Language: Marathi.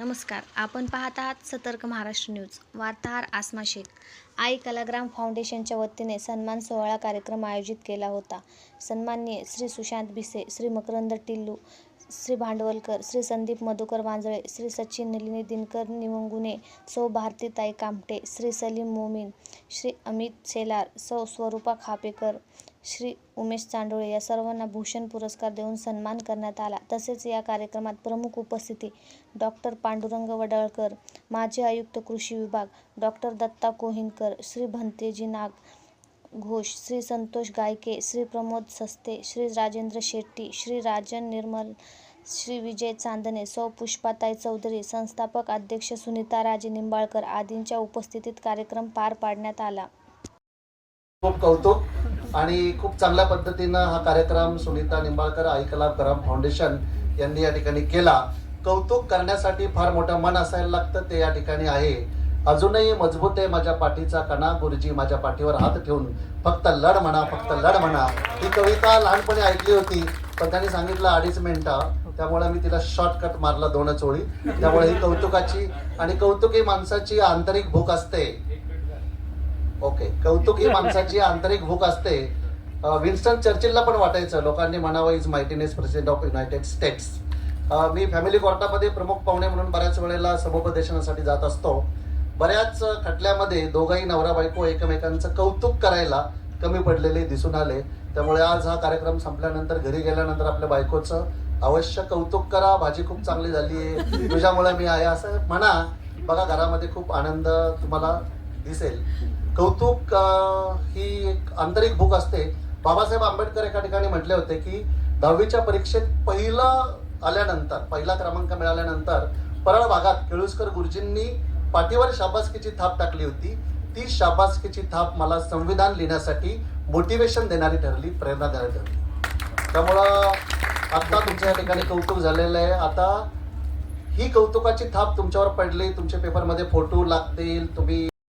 नमस्कार. आपण पाहत आहात सतर्क महाराष्ट्र न्यूज. वार्ताहर आसमा शेख. आई कलाग्राम फाउंडेशनच्या वतीने सन्मान सोहळा कार्यक्रम आयोजित केला होता. सन्माननीय श्री सुशांत भिसे श्री मकरंद टिल्लू श्री भांडवलकर श्री संदीप मधुकर वांजळे श्री सचिन नलिनी दिनकर निवंगुने सौ भारतीताई कामटे श्री सलीम मोमीन श्री अमित सेलार सौ स्वरूपा खापेकर श्री उमेश चांडोळे या सर्वांना भूषण पुरस्कार देऊन सन्मान करण्यात आला. तसेच या कार्यक्रमात प्रमुख उपस्थिती डॉक्टर पांडुरंग वडळकर माजी आयुक्त कृषी विभाग डॉक्टर दत्ता कोहिनकर श्री भंतेजी नाग घोष श्री संतोष गायके श्री प्रमोद सस्ते श्री राजेंद्र शेट्टी श्री राजन निर्मल श्री विजय चांदणे सौ पुष्पाताई चौधरी संस्थापक अध्यक्ष सुनीता राजे निंबाळकर आदींच्या उपस्थितीत कार्यक्रम पार पाडण्यात आला. खूप कौतुक. आणि खूप चांगल्या पद्धतीनं हा कार्यक्रम सुनीता निंबाळकर आई कलाग्राम फाउंडेशन यांनी या ठिकाणी केला. कौतुक करण्यासाठी फार मोठं मन असायला लागतं ते या ठिकाणी आहे. अजूनही मजबूत आहे माझ्या पाठीचा कणा गुरुजी माझ्या पाठीवर हात ठेवून फक्त लढ म्हणा फक्त लढ म्हणा. ही कविता लहानपणी ऐकली होती पण त्यांनी सांगितलं अडीच मिनिटं. त्यामुळे मी तिला शॉर्टकट मारला दोनच ओळी. त्यामुळे ही कौतुकाची आणि कौतुकी माणसाची आंतरिक भूक असते. ओके. कौतुक ही माणसाची आंतरिक भूक असते. विन्स्टन चर्चिलला पण वाटायचं लोकांनी म्हणावं is mightiness president of United States me family कोर्टामध्ये प्रमुख पाहुणे म्हणून बऱ्याच वेळेला समुपदेशनासाठी जात असतो. बऱ्याच खटल्यामध्ये दोघंही नवरा बायको एकमेकांचं कौतुक करायला कमी पडलेले दिसून आले. त्यामुळे आज हा कार्यक्रम संपल्यानंतर घरी गेल्यानंतर आपल्या बायकोचं अवश्य कौतुक करा. भाजी खूप चांगली झाली आहे तुझ्यामुळे मी आहे. असं म्हणा. बघा घरामध्ये खूप आनंद तुम्हाला दिसेल. कौतुक ही एक आंतरिक भूक असते. बाबासाहेब आंबेडकर एका ठिकाणी म्हटले होते की दहावीच्या परीक्षेत पहिलं आल्यानंतर पहिला क्रमांक मिळाल्यानंतर परळ भागात केळुसकर गुरुजींनी पाठीवर शाबासकीची थाप टाकली होती. ती शाबासकीची थाप मला संविधान लिहिण्यासाठी मोटिवेशन देणारी ठरली प्रेरणा देणारी ठरली. त्यामुळं आता तुमच्या या ठिकाणी कौतुक झालेलं आहे. आता ही कौतुकाची थाप तुमच्यावर पडली तुमच्या पेपरमध्ये फोटो लागतील तुम्ही